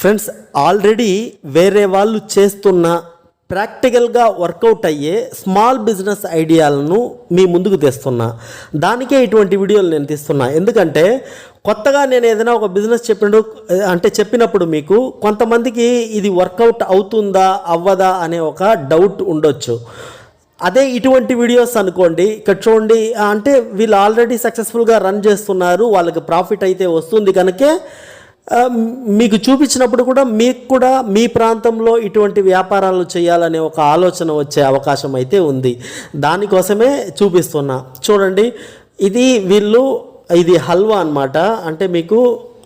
Friends already వేరే వాళ్ళు చేస్తున్న ప్రాక్టికల్గా వర్కౌట్ అయ్యే స్మాల్ బిజినెస్ ఐడియాలను మీ ముందుకు తెస్తున్నా. దానికే ఇటువంటి వీడియోలు నేను తీస్తున్నా. ఎందుకంటే కొత్తగా నేను ఏదైనా ఒక బిజినెస్ చెప్పినప్పుడు అంటే చెప్పినప్పుడు మీకు కొంతమందికి ఇది వర్కౌట్ అవుతుందా అవ్వదా అనే ఒక డౌట్ ఉండొచ్చు. అదే ఇటువంటి వీడియోస్ అనుకోండి ఇక్కడ చూడండి అంటే వీళ్ళు ఆల్రెడీ సక్సెస్ఫుల్గా రన్ చేస్తున్నారు వాళ్ళకి ప్రాఫిట్ అయితే వస్తుంది కనుకే మీకు చూపించినప్పుడు కూడా మీకు కూడా మీ ప్రాంతంలో ఇటువంటి వ్యాపారాలు చేయాలనే ఒక ఆలోచన వచ్చే అవకాశం అయితే ఉంది. దానికోసమే చూపిస్తున్నా. చూడండి ఇది వీళ్ళు ఇది హల్వా అనమాట అంటే మీకు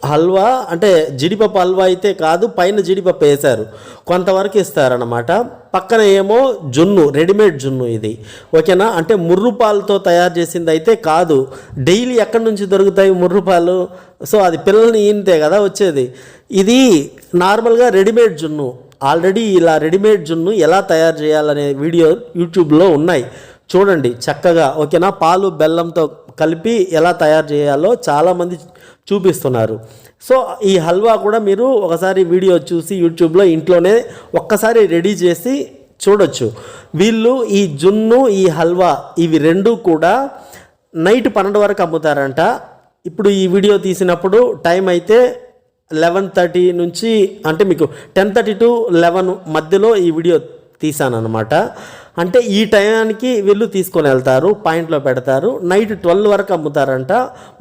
హల్వా అంటే జీడిపప్పు హల్వా అయితే కాదు పైన జీడిపప్పు వేశారు. కొంతవరకు ఇస్తారనమాట పక్కన ఏమో జున్ను రెడీమేడ్ జున్ను ఇది. ఓకేనా? అంటే ముర్రుపాలతో తయారు చేసింది అయితే కాదు. డైలీ ఎక్కడి నుంచి దొరుకుతాయి ముర్రుపాలు సో అది పిల్లల్ని ఈనితే కదా వచ్చేది. ఇది నార్మల్గా రెడీమేడ్ జున్ను. ఆల్రెడీ ఇలా రెడీమేడ్ జున్ను ఎలా తయారు చేయాలనే వీడియో యూట్యూబ్లో ఉన్నాయి. చూడండి చక్కగా. ఓకేనా? పాలు బెల్లంతో కలిపి ఎలా తయారు చేయాలో చాలామంది చూపిస్తున్నారు. సో ఈ హల్వా కూడా మీరు ఒకసారి వీడియో చూసి యూట్యూబ్లో ఇంట్లోనే ఒక్కసారి రెడీ చేసి చూడొచ్చు. వీళ్ళు ఈ జున్ను ఈ హల్వా ఇవి రెండు కూడా నైట్ పన్నెండు వరకు అమ్ముతారంట. ఇప్పుడు ఈ వీడియో తీసినప్పుడు టైం అయితే లెవెన్ థర్టీ నుంచి అంటే మీకు టెన్ థర్టీ టు లెవెన్ మధ్యలో ఈ వీడియో తీసాను అనమాట అంటే ఈ టైంకి వీళ్ళు తీసుకొని వెళ్తారు పాయింట్లో పెడతారు నైట్ ట్వెల్వ్ వరకు అమ్ముతారంట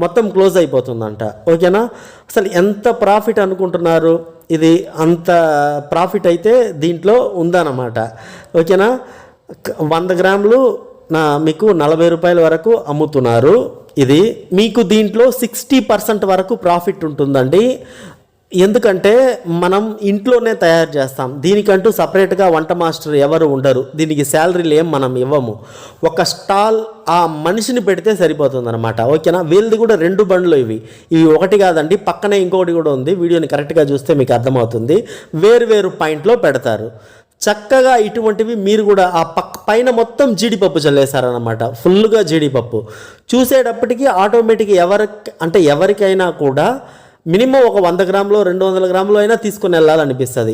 మొత్తం క్లోజ్ అయిపోతుందంట. ఓకేనా? అసలు ఎంత ప్రాఫిట్ అనుకుంటున్నారు? ఇది అంత ప్రాఫిట్ అయితే దీంట్లో ఉందన్నమాట. ఓకేనా? వంద గ్రాములు నా మీకు నలభై రూపాయల వరకు అమ్ముతున్నారు. ఇది మీకు దీంట్లో సిక్స్టీ పర్సెంట్ వరకు ప్రాఫిట్ ఉంటుందండి. ఎందుకంటే మనం ఇంట్లోనే తయారు చేస్తాం. దీనికంటూ సపరేట్గా వంట మాస్టర్ ఎవరు ఉండరు. దీనికి శాలరీలు ఏం మనం ఇవ్వము. ఒక స్టాల్ ఆ మనిషిని పెడితే సరిపోతుంది అనమాట ఓకేనా? వీళ్ళది కూడా రెండు బండ్లు ఇవి. ఇవి ఒకటి కాదండి పక్కనే ఇంకొకటి కూడా ఉంది. వీడియోని కరెక్ట్గా చూస్తే మీకు అర్థమవుతుంది. వేరు వేరు పాయింట్లో పెడతారు. చక్కగా ఇటువంటివి మీరు కూడా ఆ పక్క పైన మొత్తం జీడిపప్పు చల్లేశారనమాట ఫుల్గా జీడిపప్పు. చూసేటప్పటికి ఆటోమేటిక్ ఎవరికి అంటే ఎవరికైనా కూడా మినిమం ఒక వంద గ్రాములు రెండు వందల గ్రాములు అయినా తీసుకొని వెళ్ళాలనిపిస్తుంది.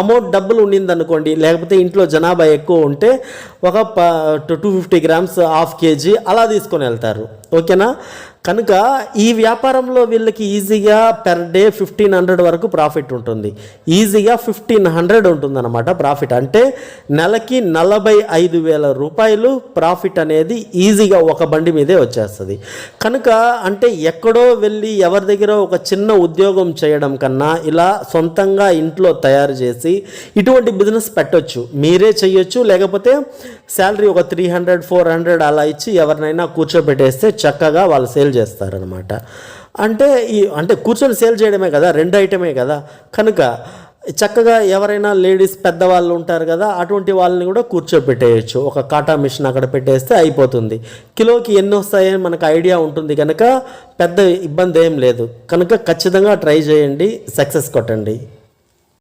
అమౌంట్ డబ్బులు ఉండిందనుకోండి లేకపోతే ఇంట్లో జనాభా ఎక్కువ ఉంటే ఒక two fifty grams half KG అలా తీసుకొని వెళ్తారు. ఓకేనా? కనుక ఈ వ్యాపారంలో వీళ్ళకి ఈజీగా పెర్ డే ఫిఫ్టీన్ హండ్రెడ్ వరకు ప్రాఫిట్ ఉంటుంది. ఈజీగా ఫిఫ్టీన్ హండ్రెడ్ ఉంటుందన్నమాట ప్రాఫిట్ అంటే నెలకి నలభై ఐదు వేల రూపాయలు ప్రాఫిట్ అనేది ఈజీగా ఒక బండి మీదే వచ్చేస్తుంది. కనుక అంటే ఎక్కడో వెళ్ళి ఎవరి దగ్గర ఒక చిన్న ఉద్యోగం చేయడం కన్నా ఇలా సొంతంగా ఇంట్లో తయారు చేసి ఇటువంటి బిజినెస్ పెట్టొచ్చు. మీరే చేయొచ్చు లేకపోతే శాలరీ ఒక త్రీ హండ్రెడ్ ఫోర్ హండ్రెడ్ అలా ఇచ్చి ఎవరినైనా కూర్చోబెట్టేస్తే చక్కగా వాళ్ళు సేల్ చేస్తారనమాట అంటే ఈ అంటే కూర్చొని సేల్ చేయడమే కదా రెండు ఐటమే కదా. కనుక చక్కగా ఎవరైనా లేడీస్ పెద్దవాళ్ళు ఉంటారు కదా అటువంటి వాళ్ళని కూడా కూర్చోబెట్టేయచ్చు. ఒక కాటా మిషన్ అక్కడ పెట్టేస్తే అయిపోతుంది. కిలోకి ఎన్ని వస్తాయని మనకు ఐడియా ఉంటుంది కనుక పెద్ద ఇబ్బంది ఏం లేదు. కనుక ఖచ్చితంగా ట్రై చేయండి సక్సెస్ కొట్టండి.